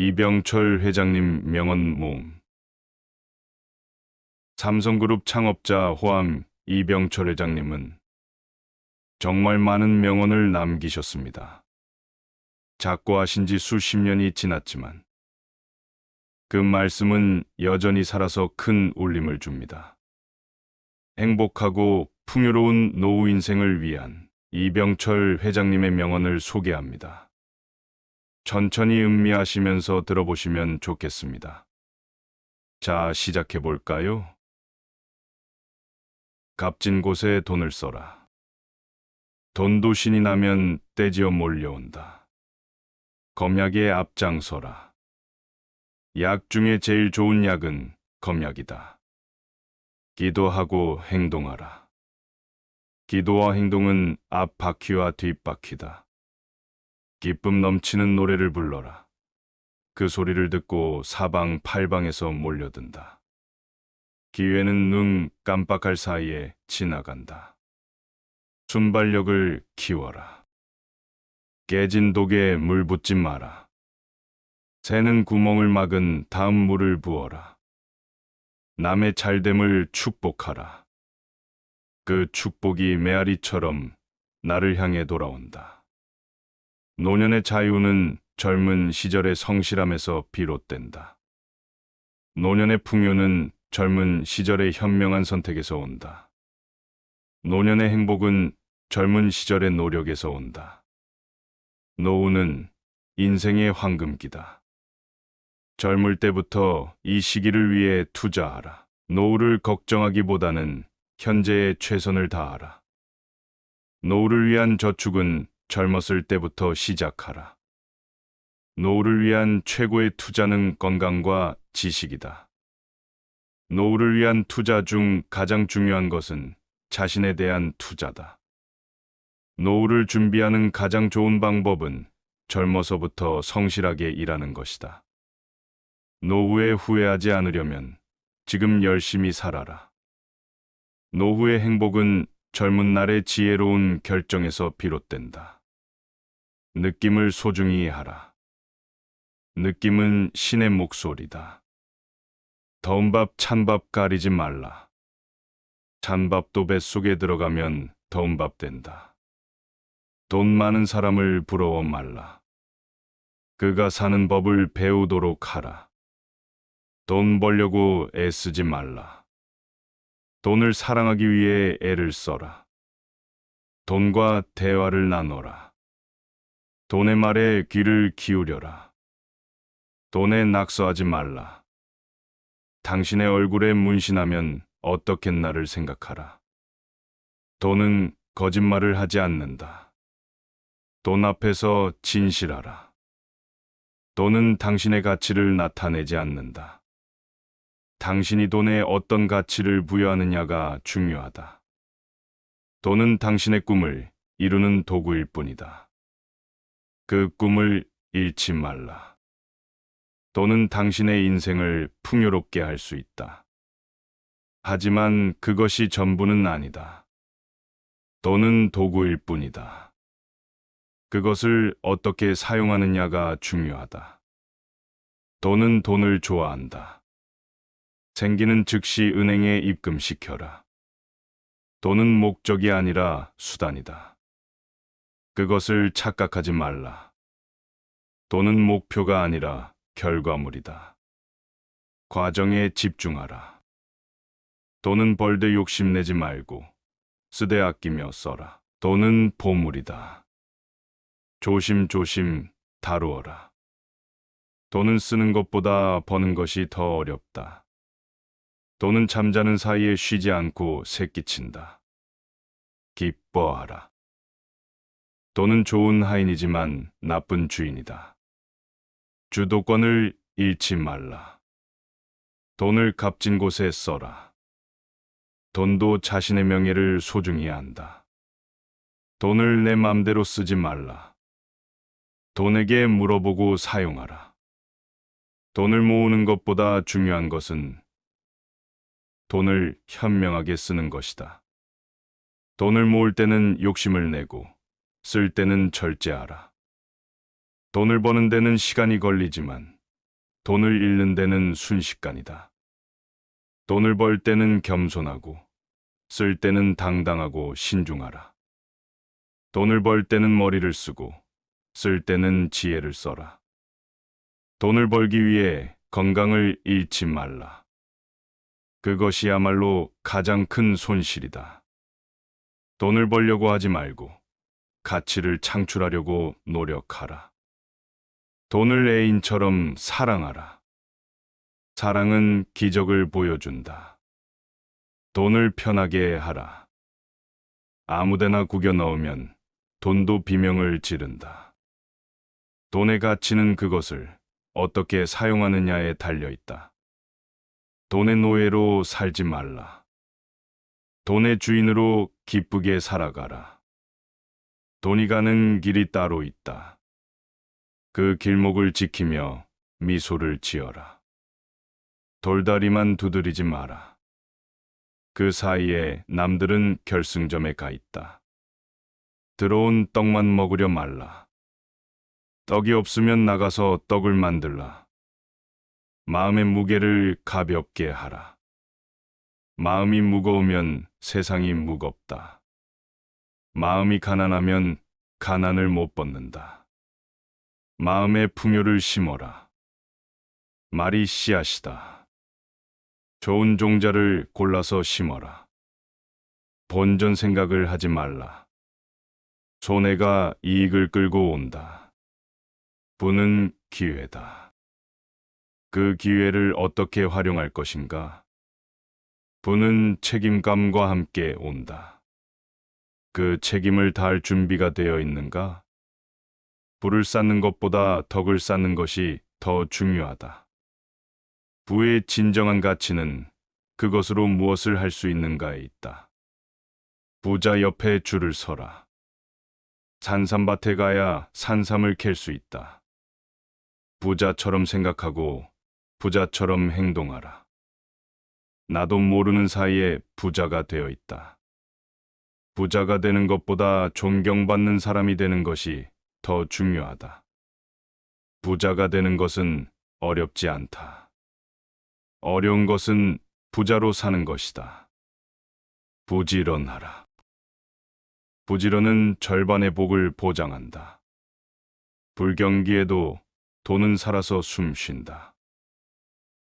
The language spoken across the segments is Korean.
이병철 회장님 명언 모음. 삼성그룹 창업자 호암 이병철 회장님은 정말 많은 명언을 남기셨습니다. 작고 하신 지 수십 년이 지났지만 그 말씀은 여전히 살아서 큰 울림을 줍니다. 행복하고 풍요로운 노후 인생을 위한 이병철 회장님의 명언을 소개합니다. 천천히 음미하시면서 들어보시면 좋겠습니다. 자, 시작해 볼까요? 값진 곳에 돈을 써라. 돈도 신이 나면 떼지어 몰려온다. 검약에 앞장서라. 약 중에 제일 좋은 약은 검약이다. 기도하고 행동하라. 기도와 행동은 앞바퀴와 뒷바퀴다. 기쁨 넘치는 노래를 불러라. 그 소리를 듣고 사방 팔방에서 몰려든다. 기회는 눈 깜빡할 사이에 지나간다. 순발력을 키워라. 깨진 독에 물 붓지 마라. 새는 구멍을 막은 다음 물을 부어라. 남의 잘됨을 축복하라. 그 축복이 메아리처럼 나를 향해 돌아온다. 노년의 자유는 젊은 시절의 성실함에서 비롯된다. 노년의 풍요는 젊은 시절의 현명한 선택에서 온다. 노년의 행복은 젊은 시절의 노력에서 온다. 노후는 인생의 황금기다. 젊을 때부터 이 시기를 위해 투자하라. 노후를 걱정하기보다는 현재에 최선을 다하라. 노후를 위한 저축은 젊었을 때부터 시작하라. 노후를 위한 최고의 투자는 건강과 지식이다. 노후를 위한 투자 중 가장 중요한 것은 자신에 대한 투자다. 노후를 준비하는 가장 좋은 방법은 젊어서부터 성실하게 일하는 것이다. 노후에 후회하지 않으려면 지금 열심히 살아라. 노후의 행복은 젊은 날의 지혜로운 결정에서 비롯된다. 느낌을 소중히 하라. 느낌은 신의 목소리다. 더운 밥, 찬밥 가리지 말라. 찬 밥도 뱃속에 들어가면 더운 밥 된다. 돈 많은 사람을 부러워 말라. 그가 사는 법을 배우도록 하라. 돈 벌려고 애쓰지 말라. 돈을 사랑하기 위해 애를 써라. 돈과 대화를 나눠라. 돈의 말에 귀를 기울여라. 돈에 낙서하지 말라. 당신의 얼굴에 문신하면 어떻겠나를 생각하라. 돈은 거짓말을 하지 않는다. 돈 앞에서 진실하라. 돈은 당신의 가치를 나타내지 않는다. 당신이 돈에 어떤 가치를 부여하느냐가 중요하다. 돈은 당신의 꿈을 이루는 도구일 뿐이다. 그 꿈을 잃지 말라. 돈은 당신의 인생을 풍요롭게 할 수 있다. 하지만 그것이 전부는 아니다. 돈은 도구일 뿐이다. 그것을 어떻게 사용하느냐가 중요하다. 돈은 돈을 좋아한다. 생기는 즉시 은행에 입금시켜라. 돈은 목적이 아니라 수단이다. 그것을 착각하지 말라. 돈은 목표가 아니라 결과물이다. 과정에 집중하라. 돈은 벌되 욕심내지 말고 쓰되 아끼며 써라. 돈은 보물이다. 조심조심 다루어라. 돈은 쓰는 것보다 버는 것이 더 어렵다. 돈은 잠자는 사이에 쉬지 않고 새끼친다. 기뻐하라. 돈은 좋은 하인이지만 나쁜 주인이다. 주도권을 잃지 말라. 돈을 값진 곳에 써라. 돈도 자신의 명예를 소중히 한다. 돈을 내 맘대로 쓰지 말라. 돈에게 물어보고 사용하라. 돈을 모으는 것보다 중요한 것은 돈을 현명하게 쓰는 것이다. 돈을 모을 때는 욕심을 내고 쓸 때는 절제하라. 돈을 버는 데는 시간이 걸리지만 돈을 잃는 데는 순식간이다. 돈을 벌 때는 겸손하고, 쓸 때는 당당하고 신중하라. 돈을 벌 때는 머리를 쓰고, 쓸 때는 지혜를 써라. 돈을 벌기 위해 건강을 잃지 말라. 그것이야말로 가장 큰 손실이다. 돈을 벌려고 하지 말고 가치를 창출하려고 노력하라. 돈을 애인처럼 사랑하라. 사랑은 기적을 보여준다. 돈을 편하게 하라. 아무데나 구겨 넣으면 돈도 비명을 지른다. 돈의 가치는 그것을 어떻게 사용하느냐에 달려 있다. 돈의 노예로 살지 말라. 돈의 주인으로 기쁘게 살아가라. 돈이 가는 길이 따로 있다. 그 길목을 지키며 미소를 지어라. 돌다리만 두드리지 마라. 그 사이에 남들은 결승점에 가 있다. 들어온 떡만 먹으려 말라. 떡이 없으면 나가서 떡을 만들라. 마음의 무게를 가볍게 하라. 마음이 무거우면 세상이 무겁다. 마음이 가난하면 가난을 못 벗는다. 마음의 풍요를 심어라. 말이 씨앗이다. 좋은 종자를 골라서 심어라. 본전 생각을 하지 말라. 손해가 이익을 끌고 온다. 부는 기회다. 그 기회를 어떻게 활용할 것인가? 부는 책임감과 함께 온다. 그 책임을 다할 준비가 되어 있는가? 불을 쌓는 것보다 덕을 쌓는 것이 더 중요하다. 부의 진정한 가치는 그것으로 무엇을 할 수 있는가에 있다. 부자 옆에 줄을 서라. 산삼밭에 가야 산삼을 캘 수 있다. 부자처럼 생각하고 부자처럼 행동하라. 나도 모르는 사이에 부자가 되어 있다. 부자가 되는 것보다 존경받는 사람이 되는 것이 더 중요하다. 부자가 되는 것은 어렵지 않다. 어려운 것은 부자로 사는 것이다. 부지런하라. 부지런은 절반의 복을 보장한다. 불경기에도 돈은 살아서 숨 쉰다.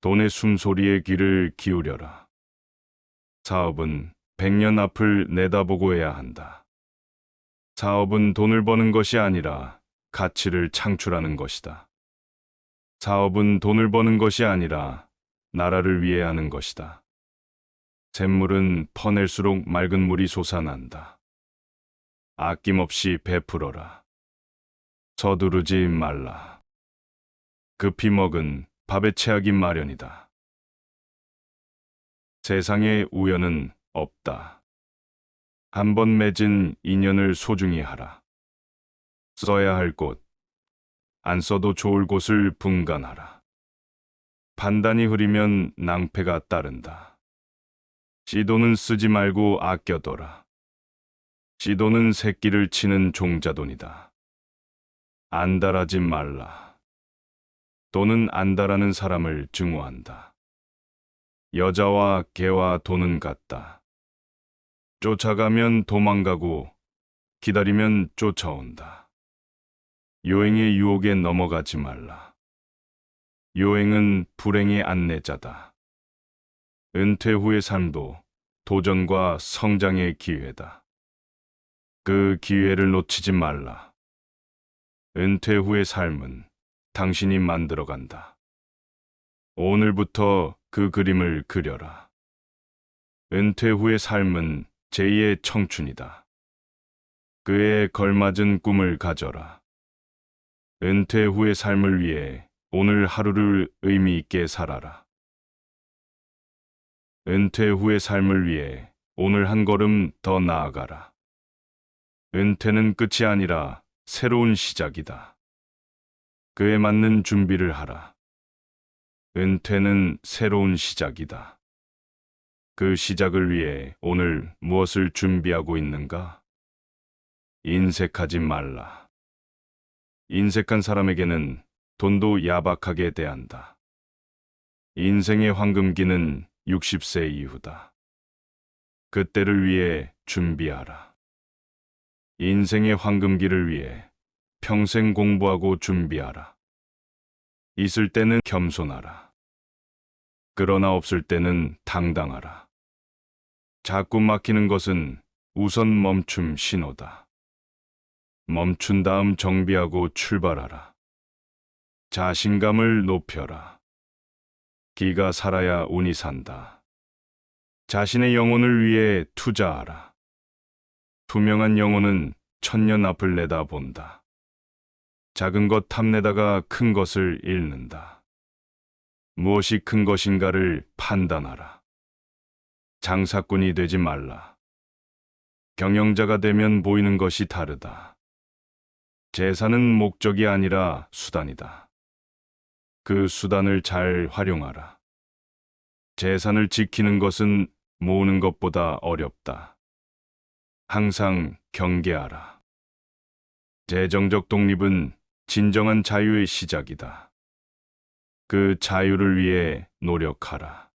돈의 숨소리에 귀를 기울여라. 사업은 백년 앞을 내다보고 해야 한다. 사업은 돈을 버는 것이 아니라 가치를 창출하는 것이다. 사업은 돈을 버는 것이 아니라 나라를 위해 하는 것이다. 샘물은 퍼낼수록 맑은 물이 솟아난다. 아낌없이 베풀어라. 서두르지 말라. 급히 먹은 밥에 체하기 마련이다. 세상에 우연은 없다. 한 번 맺은 인연을 소중히 하라. 써야 할 곳, 안 써도 좋을 곳을 분간하라. 판단이 흐리면 낭패가 따른다. 시도는 쓰지 말고 아껴둬라. 시도는 새끼를 치는 종자돈이다. 안달하지 말라. 돈은 안다라는 사람을 증오한다. 여자와 개와 돈은 같다. 쫓아가면 도망가고 기다리면 쫓아온다. 요행의 유혹에 넘어가지 말라. 요행은 불행의 안내자다. 은퇴 후의 삶도 도전과 성장의 기회다. 그 기회를 놓치지 말라. 은퇴 후의 삶은 당신이 만들어간다. 오늘부터 그 그림을 그려라. 은퇴 후의 삶은 제2의 청춘이다. 그에 걸맞은 꿈을 가져라. 은퇴 후의 삶을 위해 오늘 하루를 의미 있게 살아라. 은퇴 후의 삶을 위해 오늘 한 걸음 더 나아가라. 은퇴는 끝이 아니라 새로운 시작이다. 그에 맞는 준비를 하라. 은퇴는 새로운 시작이다. 그 시작을 위해 오늘 무엇을 준비하고 있는가? 인색하지 말라. 인색한 사람에게는 돈도 야박하게 대한다. 인생의 황금기는 60세 이후다. 그때를 위해 준비하라. 인생의 황금기를 위해 평생 공부하고 준비하라. 있을 때는 겸손하라. 그러나 없을 때는 당당하라. 자꾸 막히는 것은 우선 멈춤 신호다. 멈춘 다음 정비하고 출발하라. 자신감을 높여라. 기가 살아야 운이 산다. 자신의 영혼을 위해 투자하라. 투명한 영혼은 천년 앞을 내다본다. 작은 것 탐내다가 큰 것을 잃는다. 무엇이 큰 것인가를 판단하라. 장사꾼이 되지 말라. 경영자가 되면 보이는 것이 다르다. 재산은 목적이 아니라 수단이다. 그 수단을 잘 활용하라. 재산을 지키는 것은 모으는 것보다 어렵다. 항상 경계하라. 재정적 독립은 진정한 자유의 시작이다. 그 자유를 위해 노력하라.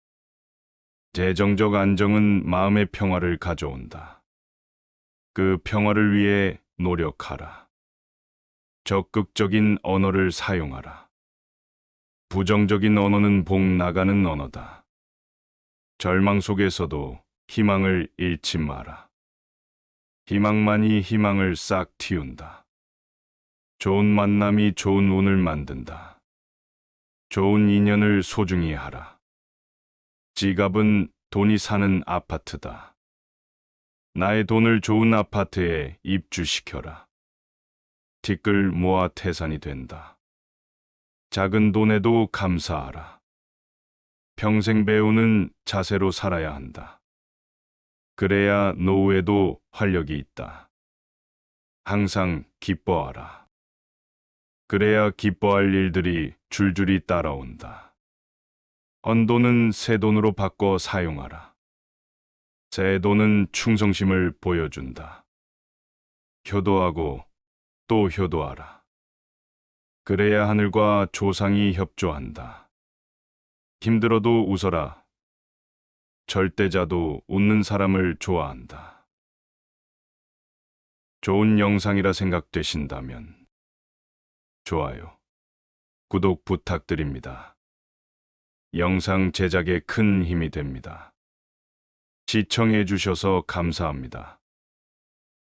재정적 안정은 마음의 평화를 가져온다. 그 평화를 위해 노력하라. 적극적인 언어를 사용하라. 부정적인 언어는 복 나가는 언어다. 절망 속에서도 희망을 잃지 마라. 희망만이 희망을 싹 틔운다. 좋은 만남이 좋은 운을 만든다. 좋은 인연을 소중히 하라. 지갑은 돈이 사는 아파트다. 나의 돈을 좋은 아파트에 입주시켜라. 티끌 모아 태산이 된다. 작은 돈에도 감사하라. 평생 배우는 자세로 살아야 한다. 그래야 노후에도 활력이 있다. 항상 기뻐하라. 그래야 기뻐할 일들이 줄줄이 따라온다. 헌돈은 새 돈으로 바꿔 사용하라. 새 돈은 충성심을 보여준다. 효도하고 또 효도하라. 그래야 하늘과 조상이 협조한다. 힘들어도 웃어라. 절대자도 웃는 사람을 좋아한다. 좋은 영상이라 생각되신다면 좋아요, 구독 부탁드립니다. 영상 제작에 큰 힘이 됩니다. 시청해 주셔서 감사합니다.